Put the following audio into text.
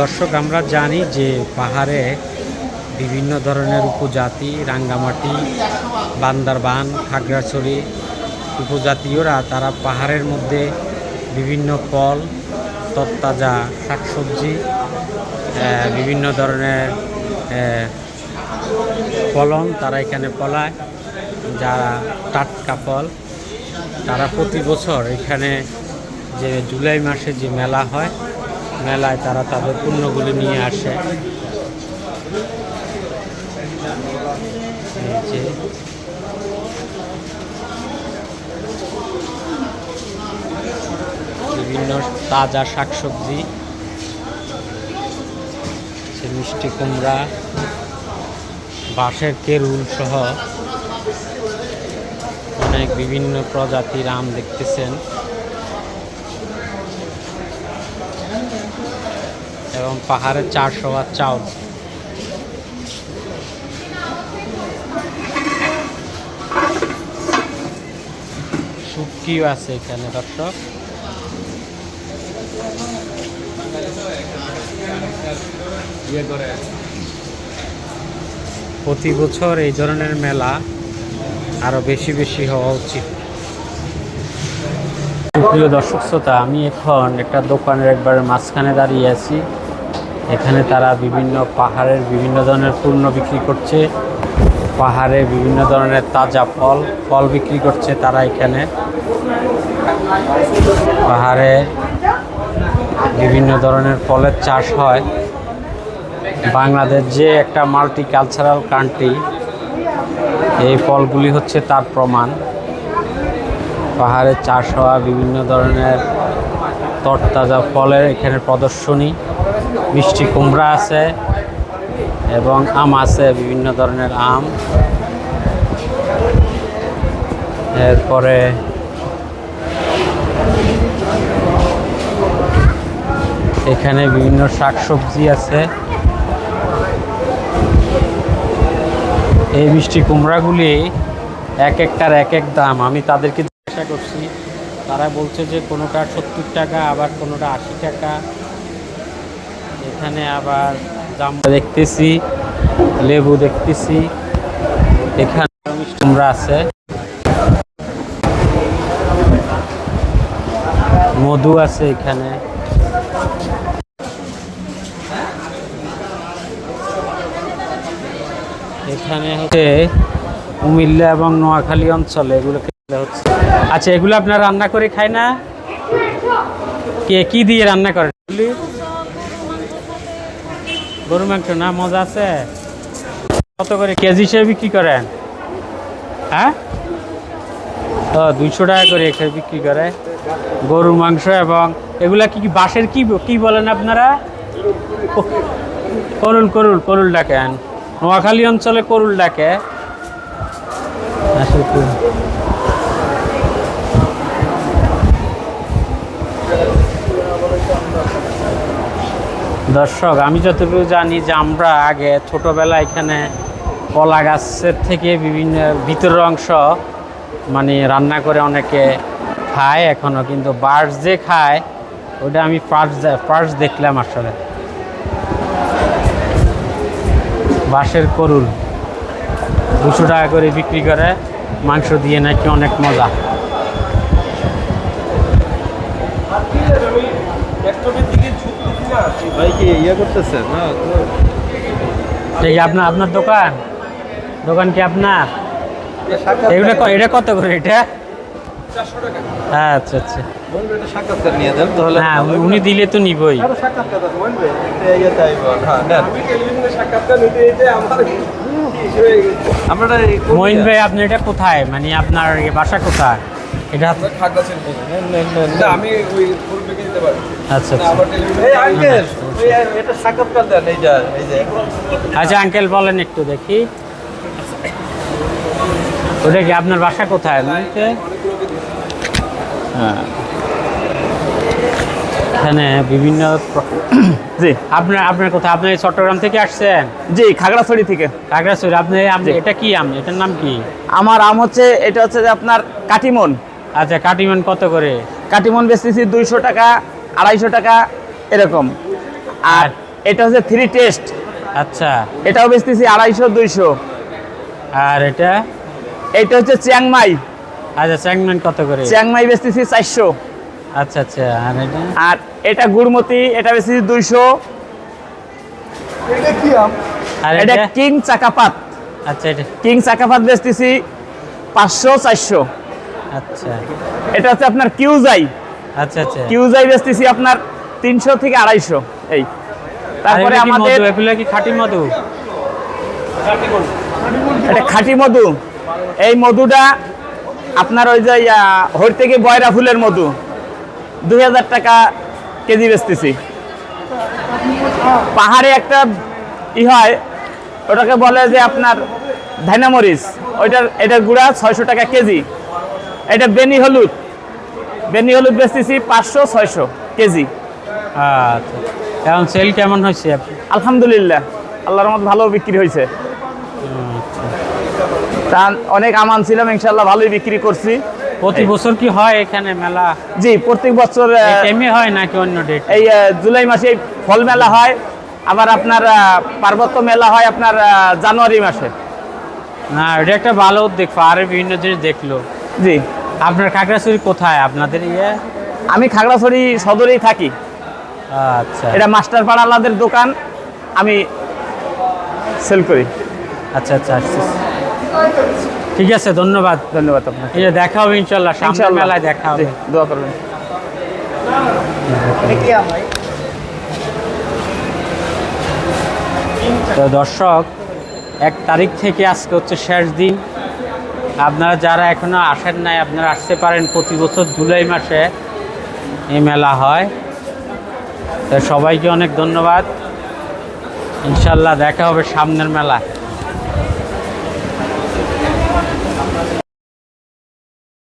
দর্শক, আমরা জানি যে পাহাড়ে বিভিন্ন ধরনের উপজাতি, রাঙ্গামাটি, বান্দারবান, খাগড়াছড়ি উপজাতীয়রা, তারা পাহাড়ের মধ্যে বিভিন্ন ফল তত্তাজা শাকসবজি বিভিন্ন ধরনের ফলন তারা এখানে ফলায়। যারা টাটকা ফল। তারা প্রতি বছর এখানে যে জুলাই মাসে যে মেলা হয় মেলায় তারা তাদের পণ্যগুলি নিয়ে আসে। বিভিন্ন তাজা শাকসবজি মিষ্টি কুমড়া, বাঁশের কেরুল সহ অনেক বিভিন্ন প্রজাতির আম দেখতেছেন। এবং পাহাড়ের চারশো আর চাউল। শুটকিও আছে এখানে, দর্শক। প্রতি বছর এই ধরনের মেলা আরও বেশি বেশি হওয়া উচিত। দর্শক, শ্রোতা, আমি এখন একটা দোকানের একবার মাঝখানে দাঁড়িয়ে আছি। এখানে তারা বিভিন্ন পাহাড়ের বিভিন্ন ধরনের পণ্য বিক্রি করছে। পাহাড়ে বিভিন্ন ধরনের তাজা ফল ফল বিক্রি করছে তারা এখানে। পাহাড়ে বিভিন্ন ধরনের ফলের চাষ হয়। বাংলাদেশ যে একটা মাল্টি কালচারাল কান্ট্রি এই ফলগুলি হচ্ছে তার প্রমাণ। পাহাড়ে চাষ হওয়া বিভিন্ন ধরনের তরতাজা ফলের এখানে প্রদর্শনী। মিষ্টি কুমড়া আছে এবং আম আছে, বিভিন্ন ধরনের আম। এরপরে এখানে বিভিন্ন শাকসবজি আছে। এই মিষ্টি কুমড়াগুলি এক একটার এক এক দাম। আমি তাদেরকে জিজ্ঞাসা করছি, তারা বলছে যে কোনোটা সত্তর টাকা, আবার কোনোটা আশি টাকা। এখানে আবার দাম দেখতেছি, লেবু দেখতেছি। এখানে কুমড়া আছে। মধু আছে এখানে। এখানে হচ্ছে কুমিল্লা এবং নোয়াখালী অঞ্চলে এগুলো হচ্ছে। আচ্ছা এগুলো আপনার রান্না করে খায় না? কে, কি দিয়ে রান্না করেন? গরু মাংস? না, মজা আছে? কত করে কেজি হিসেবে বিক্রি করেন? হ্যাঁ? ও, দুইশো টাকা করে এখানে বিক্রি করে গরুর মাংস এবং এগুলা কি কি বাঁশের কি কি বলেন আপনারা? করুল করুল করুল ডাকেন। নোয়াখালী অঞ্চলে করুল ডাকে। দর্শক, আমি যতটুকু জানি যে আমরা আগে ছোটবেলা এখানে কলা গাছের থেকে বিভিন্ন ভিতরের অংশ মানে রান্না করে অনেকে খায় এখনও কিন্তু বার্স যে খায়, ওটা আমি ফার্স্ট ফার্স্ট দেখলাম আসলে। বাঁশের করুল, দুশো টাকা করে বিক্রি করে, মাংস দিয়ে নাকি অনেক মজা। ভাই কি ইয়ে করতেছে না এই আপনার আপনার দোকান? দোকান কি আপনার? এগুলো এটা কত করে এটা? আচ্ছা আচ্ছা। হ্যাঁ উনি- উনি দিলে তো নিবই। ইয়ে হ্যাঁ মহিন ভাই আপনি এটা কোথায়? মানে আপনার বাসা কোথায়? এটা আমি আচ্ছা আচ্ছা। আঙ্কেল ওই এটা সাক্ষাৎকার দেন এই যে এই যে। আচ্ছা আঙ্কেল বলেন একটু দেখি। ওটা কি আপনার বাসা কোথায়? হ্যাঁ। এখানে বিভিন্ন জি আপনার আপনার কোথায়? আপনি চট্টগ্রাম থেকে আসছেন? জি খাগড়াছড়ি থেকে। খাগড়াছড়ি আপনি আপনি এটা কি আম? এটার নাম কি? আমার আম হচ্ছে এটা হচ্ছে যে আপনার কাটিমন। আচ্ছা কাটিমান কত করে? কাটিমন বেচতেছি দুইশো টাকা আড়াইশো টাকা এরকম। আর এটা হচ্ছে থ্রি টেস্ট আচ্ছা। এটাও বেচতেছি আড়াইশো দুইশো। আর এটা? এটা হচ্ছে চিয়াংমাই। আচ্ছা চ্যাংম্যান কত করে? চিয়াংমাই বেচতেছি চারশো। আচ্ছা আচ্ছা আর এটা? আর এটা গুড়মতি এটা বেচতেছি দুইশো। আর এটা এটা? কিং চাকাপাত। আচ্ছা এটা? কিং চাকাপাত বেচতেছি পাঁচশো চারশো। আচ্ছা। এটা হচ্ছে আপনার কিউজাই। আচ্ছা আচ্ছা। কিউজাই বেচতেছি আপনার তিনশো থেকে আড়াইশো এই। তারপরে আমাদের এগুলো কি খাঁটি মধু? এটা খাঁটি মধু। এই মধুটা আপনার ওই যে হর থেকে বয়রা ফুলের মধু। দুই হাজার টাকা কেজি বেচতেছি। পাহাড়ে একটা ই হয় ওটাকে বলে যে আপনার ধাইনামরিচ ওইটার এটার গুঁড়া ছয়শো টাকা কেজি। এটা বেনি হলুদ। বেনি হলুদ বেচতেছি পাঁচশো ছয়শো কেজি। আচ্ছা। এখন সেল কেমন হয়েছে আলহামদুলিল্লাহ আল্লাহর মত ভালো বিক্রি হয়েছে। তা অনেক আমান ছিলাম ইনশাল্লাহ ভালোই বিক্রি করছি। প্রতি বছর কি হয় এখানে মেলা? জি প্রত্যেক বছর এমনি হয় নাকি অন্য ডেট এই জুলাই মাসে ফল মেলা হয় আবার আপনার পার্বত্য মেলা হয় আপনার জানুয়ারি মাসে। না এটা একটা ভালো উদ্যোগ পাহাড়ে বিভিন্ন জিনিস দেখল। জি। আপনার খাগড়াছড়ি কোথায়? আপনাদের ইয়ে? আমি খাগড়াছড়ি সদরেই থাকি। আচ্ছা। এটা মাস্টার পাড়ালাদের দোকান। আমি সেল করি। আচ্ছা আচ্ছা আচ্ছা ঠিক আছে ধন্যবাদ। ধন্যবাদ আপনাকে। এই দেখা হবে ইনশাল্লাহ সামনে মেলায় দেখা হবে। দোয়া করবেন। তো দর্শক এক তারিখ থেকে আজকে হচ্ছে শেষ দিন। আপনারা যারা এখনও আসেন নাই, আপনারা আসতে পারেন প্রতি বছর জুলাই মাসে। এই মেলা হয়। তো সবাইকে অনেক ধন্যবাদ। ইনশাল্লাহ দেখা হবে সামনের মেলা